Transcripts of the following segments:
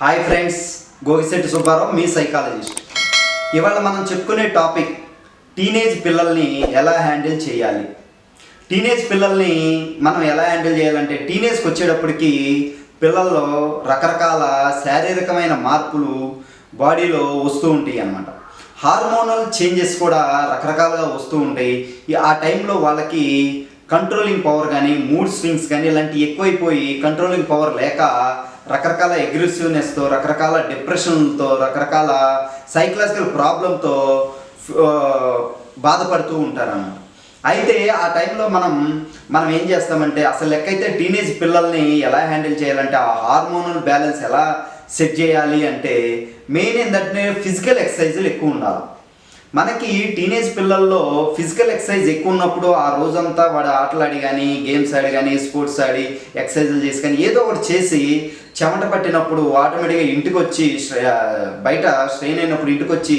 Hi friends Gogisetti Subbarao మీ psychologist ఇవాళ మనం చెప్పుకునే టాపిక్ టీనేజ్ పిల్లల్ని ఎలా హ్యాండిల్ చేయాలి? టీనేజ్ పిల్లల్ని మనం ఎలా హ్యాండిల్ చేయాలంటే టీనేజ్కి వచ్చేటప్పటికి పిల్లల్లో రకరకాల శారీరకమైన మార్పులు బాడీలో వస్తూ ఉంటాయి అన్నమాట. హార్మోనల్ చేంజెస్ కూడా రకరకాలుగా వస్తూ ఉంటాయి. ఆ టైంలో వాళ్ళకి కంట్రోలింగ్ పవర్ కానీ మూడ్ స్వింగ్స్ కానీ ఇలాంటివి ఎక్కువైపోయి కంట్రోలింగ్ పవర్ లేక రకరకాల అగ్రెసివ్నెస్తో రకరకాల డిప్రెషన్తో రకరకాల సైకలాజికల్ ప్రాబ్లంతో బాధపడుతూ ఉంటారన్నమాట. అయితే ఆ టైంలో మనం మనం ఏం చేస్తామంటే అసలు లెక్కైతే టీనేజ్ పిల్లల్ని ఎలా హ్యాండిల్ చేయాలంటే ఆ హార్మోనల్ బ్యాలెన్స్ ఎలా సెట్ చేయాలి అంటే మెయిన్ ఏంటంటే ఫిజికల్ ఎక్సర్సైజులు ఎక్కువ ఉండాలి. మనకి టీనేజ్ పిల్లల్లో ఫిజికల్ ఎక్సర్సైజ్ ఎక్కువ ఉన్నప్పుడు ఆ రోజంతా వాడు ఆటలు ఆడి కానీ గేమ్స్ ఆడి కానీ స్పోర్ట్స్ ఆడి ఎక్సర్సైజులు చేసి కానీ ఏదో ఒకటి చేసి చెమట పట్టినప్పుడు ఆటోమేటిక్గా ఇంటికి వచ్చి బయట స్ట్రెయిన్ అయినప్పుడు ఇంటికి వచ్చి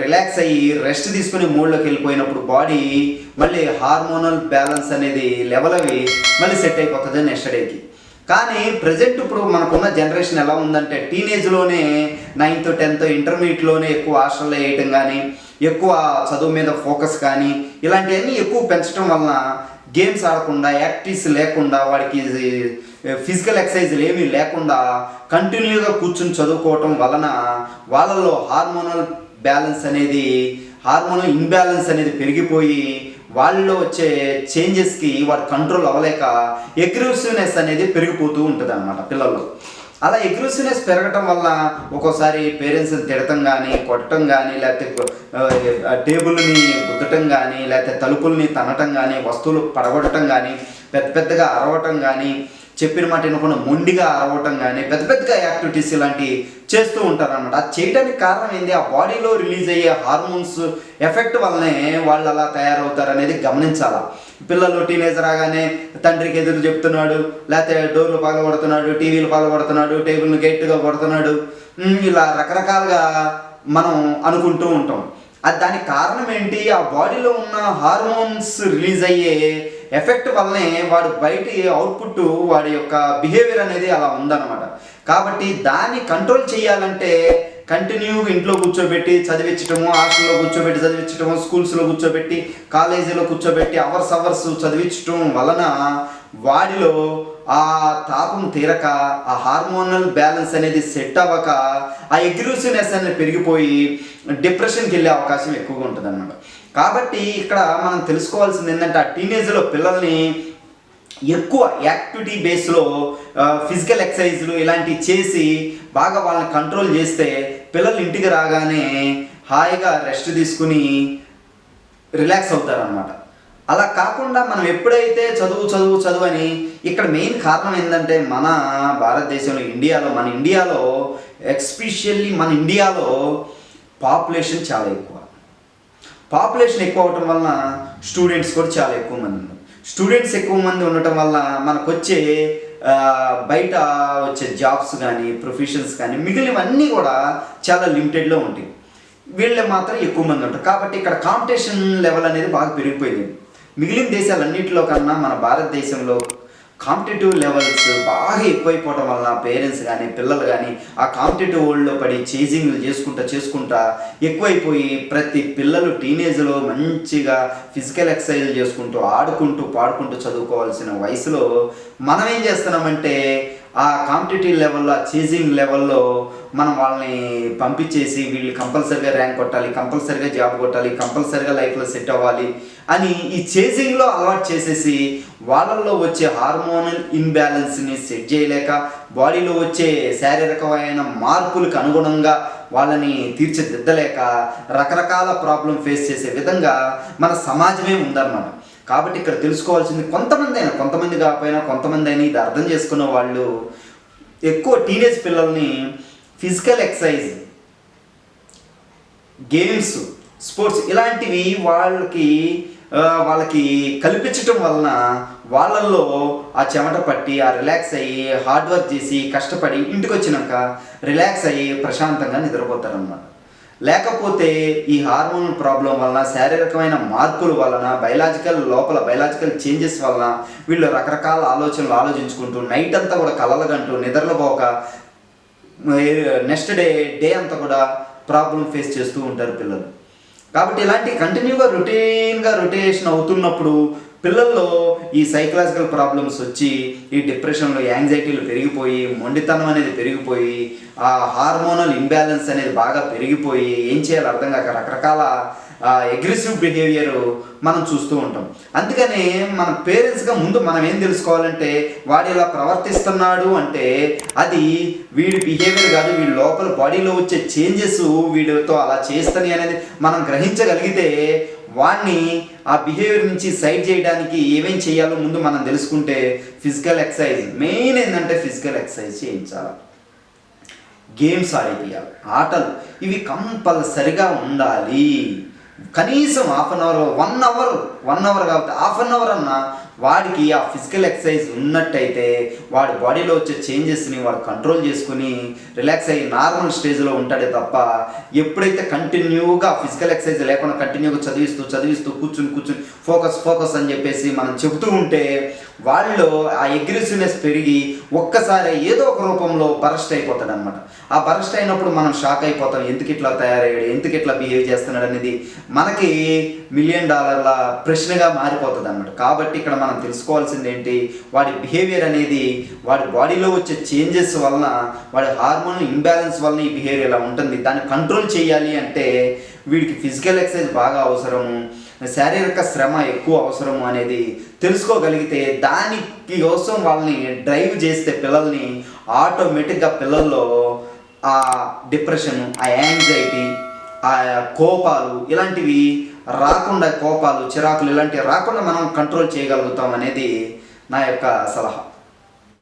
రిలాక్స్ అయ్యి రెస్ట్ తీసుకుని మూడ్లోకి వెళ్ళిపోయినప్పుడు బాడీ మళ్ళీ హార్మోనల్ బ్యాలెన్స్ అనేది లెవెల్ అవి మళ్ళీ సెట్ అయిపోతుంది నెక్స్ట్ డేకి కానీ ప్రజెంట్ ఇప్పుడు మనకున్న జనరేషన్ ఎలా ఉందంటే టీనేజ్లోనే నైన్త్ టెన్త్ ఇంటర్మీడియట్లోనే ఎక్కువ హాస్టల్లో వేయటం కానీ ఎక్కువ చదువు మీద ఫోకస్ కానీ ఇలాంటివన్నీ ఎక్కువ పెంచడం వలన గేమ్స్ ఆడకుండా యాక్టివ్స్ లేకుండా వాడికి ఫిజికల్ ఎక్సర్సైజ్లు ఏమీ లేకుండా కంటిన్యూగా కూర్చుని చదువుకోవటం వలన వాళ్ళలో హార్మోనల్ బ్యాలెన్స్ అనేది హార్మోనల్ ఇంబ్యాలెన్స్ అనేది పెరిగిపోయి వాళ్ళలో వచ్చే చేంజెస్కి వాడు కంట్రోల్ అవ్వలేక అగ్రెసివ్నెస్ అనేది పెరిగిపోతూ ఉంటుంది అనమాట పిల్లల్లో. అలా అగ్రెసివ్నెస్ పెరగటం వల్ల ఒక్కోసారి పేరెంట్స్ని తిడటం కానీ కొట్టడం కానీ లేకపోతే టేబుల్ని గుద్దటం కానీ లేకపోతే తలుపుల్ని తనటం కానీ వస్తువులు పడగొట్టడం కానీ పెద్ద పెద్దగా అరవటం కానీ చెప్పిన మాట వినకుండా మొండిగా అరవటం కానీ పెద్ద పెద్దగా యాక్టివిటీస్ ఇలాంటివి చేస్తూ ఉంటారనమాట అది చేయడానికి కారణం ఏంది? ఆ బాడీలో రిలీజ్ అయ్యే హార్మోన్స్ ఎఫెక్ట్ వల్లనే వాళ్ళు అలా తయారవుతారు అనేది గమనించాలా? పిల్లలు టీనేజర్ రాగానే తండ్రికి ఎదురు చెప్తున్నాడు లేకపోతే డోర్లు పగలగొడుతున్నాడు టీవీలు పగలగొడుతున్నాడు టేబుల్ని గట్టిగా కొడుతున్నాడు. ఇలా రకరకాలుగా మనం అనుకుంటూ ఉంటాం. అది దానికి కారణం ఏంటి? ఆ బాడీలో ఉన్న హార్మోన్స్ రిలీజ్ అయ్యే ఎఫెక్ట్ వల్లనే వాడు బయట అవుట్పుట్ వాడి యొక్క బిహేవియర్ అనేది అలా ఉందన్నమాట. కాబట్టి దాన్ని కంట్రోల్ చేయాలంటే కంటిన్యూ ఇంట్లో కూర్చోబెట్టి చదివించటము హాస్టల్లో కూర్చోబెట్టి చదివించటము స్కూల్స్లో కూర్చోబెట్టి కాలేజీలో కూర్చోబెట్టి అవర్స్ అవర్స్ చదివించటం వలన వాడిలో ఆ తాపం తీరక ఆ హార్మోనల్ బ్యాలెన్స్ అనేది సెట్ అవ్వక ఆ ఎగ్రెసివ్నెస్ అనేది పెరిగిపోయి డిప్రెషన్కి వెళ్ళే అవకాశం ఎక్కువగా ఉంటుంది అన్నమాట కాబట్టి ఇక్కడ మనం తెలుసుకోవాల్సింది ఏంటంటే ఆ టీనేజ్లో పిల్లల్ని ఎక్కువ యాక్టివిటీ బేస్లో ఫిజికల్ ఎక్సర్సైజ్లు ఇలాంటివి చేసి బాగా వాళ్ళని కంట్రోల్ చేస్తే పిల్లలు ఇంటికి రాగానే హాయిగా రెస్ట్ తీసుకుని రిలాక్స్ అవుతారనమాట అలా కాకుండా మనం ఎప్పుడైతే చదువు చదువు చదువు అని ఇక్కడ మెయిన్ కారణం ఏంటంటే మన భారతదేశంలో ఇండియాలో మన ఇండియాలో ఎక్స్పెషల్లీ మన ఇండియాలో పాపులేషన్ చాలా ఎక్కువ. పాపులేషన్ ఎక్కువ అవటం వలన స్టూడెంట్స్ కూడా చాలా ఎక్కువ మంది ఉన్నారు. స్టూడెంట్స్ ఎక్కువ మంది ఉండటం వల్ల మనకు వచ్చే బయట వచ్చే జాబ్స్ కానీ ప్రొఫెషన్స్ కానీ మిగిలినవన్నీ కూడా చాలా లిమిటెడ్లో ఉంటాయి. వీళ్ళే మాత్రం ఎక్కువ మంది ఉంటారు. కాబట్టి ఇక్కడ కాంపిటీషన్ లెవెల్ అనేది బాగా పెరిగిపోయింది. మిగిలిన దేశాలన్నింటిలో కన్నా మన భారతదేశంలో కాంపిటేటివ్ లెవెల్స్ బాగా ఎక్కువైపోవడం వలన పేరెంట్స్ కానీ పిల్లలు కానీ ఆ కాంపిటేటివ్ వరల్డ్లో పడి చేజింగ్లు చేసుకుంటా చేసుకుంటా ఎక్కువైపోయి ప్రతి పిల్లలు టీనేజ్లో మంచిగా ఫిజికల్ ఎక్సర్సైజ్ చేసుకుంటూ ఆడుకుంటూ పాడుకుంటూ చదువుకోవాల్సిన వయసులో మనం ఏం చేస్తున్నామంటే ఆ కాంపిటేటివ్ లెవెల్లో ఆ చేజింగ్ లెవెల్లో మనం వాళ్ళని పంపించేసి వీళ్ళు కంపల్సరిగా ర్యాంక్ కొట్టాలి కంపల్సరిగా జాబ్ కొట్టాలి కంపల్సరిగా లైఫ్లో సెట్ అవ్వాలి అని ఈ చేజింగ్లో అలవాటు చేసేసి వాళ్ళల్లో వచ్చే హార్మోనల్ ఇన్బ్యాలెన్స్ని సెట్ చేయలేక బాడీలో వచ్చే శారీరకమైన మార్పులకు అనుగుణంగా వాళ్ళని తీర్చిదిద్దలేక రకరకాల ప్రాబ్లం ఫేస్ చేసే విధంగా మన సమాజమే ఉందన్నమాట. కాబట్టి ఇక్కడ తెలుసుకోవాల్సింది కొంతమంది అయినా కొంతమంది కాకపోయినా కొంతమంది అయినా ఇది అర్థం చేసుకున్న వాళ్ళు ఎక్కువ టీనేజ్ పిల్లల్ని ఫిజికల్ ఎక్సర్సైజ్ గేమ్స్ స్పోర్ట్స్ ఇలాంటివి వాళ్ళకి వాళ్ళకి కల్పించటం వలన వాళ్ళల్లో ఆ చెమట పట్టి ఆ రిలాక్స్ అయ్యి హార్డ్ వర్క్ చేసి కష్టపడి ఇంటికి వచ్చినాక రిలాక్స్ అయ్యి ప్రశాంతంగా నిద్రపోతారన్నమాట. లేకపోతే ఈ హార్మోన్ ప్రాబ్లం వలన శారీరకమైన మార్పుల వలన బయలాజికల్ లోపల బయలాజికల్ చేంజెస్ వలన వీళ్ళు రకరకాల ఆలోచనలు ఆలోచించుకుంటూ నైట్ అంతా కూడా కలలుగంటూ నిద్రలో పోక నెక్స్ట్ డే డే అంతా కూడా ప్రాబ్లం ఫేస్ చేస్తూ ఉంటారు పిల్లలు. కాబట్టి ఇలాంటి కంటిన్యూగా రొటీన్గా రొటేషన్ అవుతున్నప్పుడు పిల్లల్లో ఈ సైకలాజికల్ ప్రాబ్లమ్స్ వచ్చి ఈ డిప్రెషన్లో యాంగ్జైటీలు పెరిగిపోయి మొండితనం అనేది పెరిగిపోయి ఆ హార్మోనల్ ఇంబ్యాలెన్స్ అనేది బాగా పెరిగిపోయి ఏం చేయాలో అర్థం కాక రకరకాల అగ్రెసివ్ బిహేవియర్ మనం చూస్తూ ఉంటాం. అందుకని మన పేరెంట్స్గా ముందు మనం ఏం తెలుసుకోవాలంటే వాడు ఇలా ప్రవర్తిస్తున్నాడు అంటే అది వీడి బిహేవియర్ కాదు వీడి లోపల బాడీలో వచ్చే చేంజెస్ వీడితో అలా చేస్తని అనేది మనం గ్రహించగలిగితే వాడిని ఆ బిహేవియర్ నుంచి సైడ్ చేయడానికి ఏమేం చేయాలో ముందు మనం తెలుసుకుంటే ఫిజికల్ ఎక్సర్సైజ్ మెయిన్ ఏంటంటే ఫిజికల్ ఎక్సర్సైజ్ చేయించాలి. గేమ్స్ ఆడిపియాలి. ఆటలు. ఇవి కంపల్సరిగా ఉండాలి. కనీసం half an hour one hour one hour కాబట్టి హాఫ్ అన్ అవర్ అన్న వాడికి ఆ ఫిజికల్ ఎక్సర్సైజ్ ఉన్నట్టయితే వాడి బాడీలో వచ్చే చేంజెస్ని వాడు కంట్రోల్ చేసుకుని రిలాక్స్ అయ్యి నార్మల్ స్టేజ్లో ఉంటాడే తప్ప ఎప్పుడైతే కంటిన్యూగా ఫిజికల్ ఎక్సర్సైజ్ లేకుండా కంటిన్యూగా చదివిస్తూ చదివిస్తూ కూర్చుని కూర్చుని ఫోకస్ ఫోకస్ అని చెప్పేసి మనం చెబుతూ ఉంటే వాళ్ళలో ఆ అగ్రెసివ్నెస్ పెరిగి ఒక్కసారి ఏదో ఒక రూపంలో బరస్ట్ అయిపోతాడు అనమాట ఆ బరస్ట్ అయినప్పుడు మనం షాక్ అయిపోతాం. ఎందుకు ఇట్లా తయారయ్యాడు? ఎందుకు ఇట్లా బిహేవ్ చేస్తున్నాడు అనేది మనకి మిలియన్ డాలర్ల ప్రశ్నగా మారిపోతుంది అనమాట కాబట్టి ఇక్కడ మనం తెలుసుకోవాల్సింది ఏంటి వాడి బిహేవియర్ అనేది వాడి బాడీలో వచ్చే చేంజెస్ వలన వాడి హార్మోన్ ఇంబ్యాలెన్స్ వలన ఈ బిహేవియర్ ఇలా ఉంటుంది. దాన్ని కంట్రోల్ చేయాలి అంటే వీడికి ఫిజికల్ ఎక్సర్సైజ్ బాగా అవసరము శారీరక శ్రమ ఎక్కువ అవసరము అనేది తెలుసుకోగలిగితే దానికి కోసం వాళ్ళని డ్రైవ్ చేస్తే పిల్లల్ని ఆటోమేటిక్గా పిల్లల్లో ఆ డిప్రెషన్ ఆ యాంగ్జైటీ కోపాలు ఇలాంటివి రాకుండా కోపాలు చిరాకులు ఇలాంటివి రాకుండా మనం కంట్రోల్ చేయగలుగుతాం అనేది నా యొక్క సలహా.